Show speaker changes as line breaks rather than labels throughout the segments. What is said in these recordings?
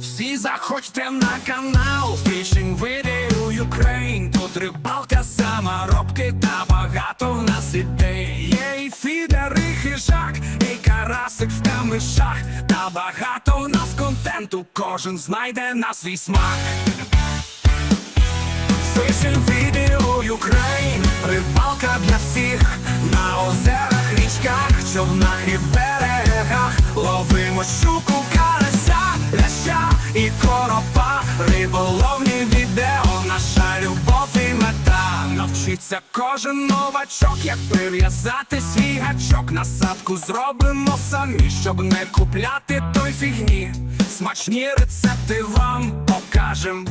Всі заходьте на канал Fishing Video Ukraine. Тут рибалка, саморобки та багато в нас ідей. Є і фідер, і хижак, і карасик в камишах. Та багато в нас контенту, кожен знайде на свій смак. Fishing Video Ukraine. Рибалка для всіх. На озерах, річках, човнах і берегах. Ловимо щуку, карася, ляща і коропа. Риболовні відео, наша любов і мета. Навчиться кожен новачок, як прив'язати свій гачок. Насадку зробимо самі, щоб не купляти той фігні. Смачні рецепти вам покажем.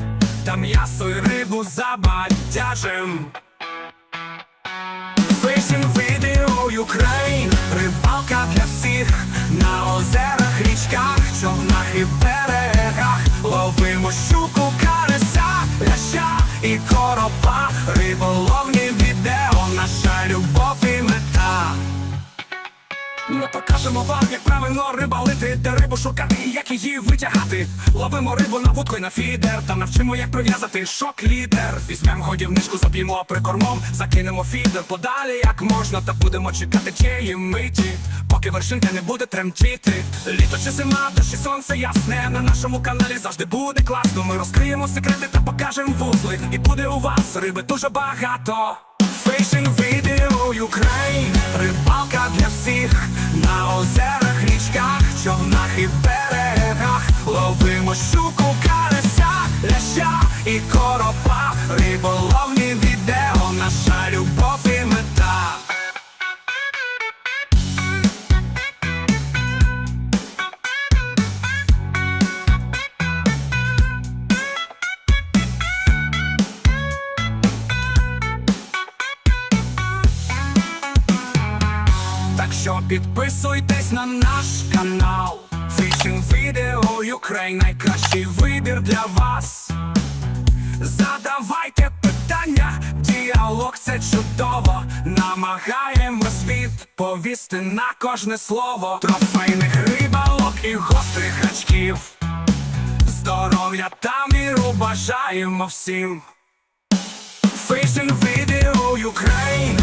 Та м'ясо й рибу забадяжем Ukraine, рыбак. Покажемо вам, як правильно рибалити, де рибу шукати і як її витягати. Ловимо рибу на вудку і на фідер, та навчимо, як прив'язати шок-лідер. Візьмемо годівничку, заб'ємо прикормом, закинемо фідер подалі, як можна, та будемо чекати тієї миті, поки вершинка не буде тремтіти. Літо чи зима, дощ сонце ясне. На нашому каналі завжди буде класно. Ми розкриємо секрети та покажемо вузли. І буде у вас риби дуже багато. Fishing Video Ukraine Рибалка для всіх На озерах, річках, човнах і берегах. Ловимо щуку, карася, ляща і коропа Риболовні що підписуйтесь на наш канал Fishing Video Ukraine найкращий вибір для вас. Задавайте питання, діалог це чудово. Намагаємось відповісти на кожне слово. Трофейних рибалок і гострих гачків. Здоров'я та міру бажаємо всім. Fishing Video Ukraine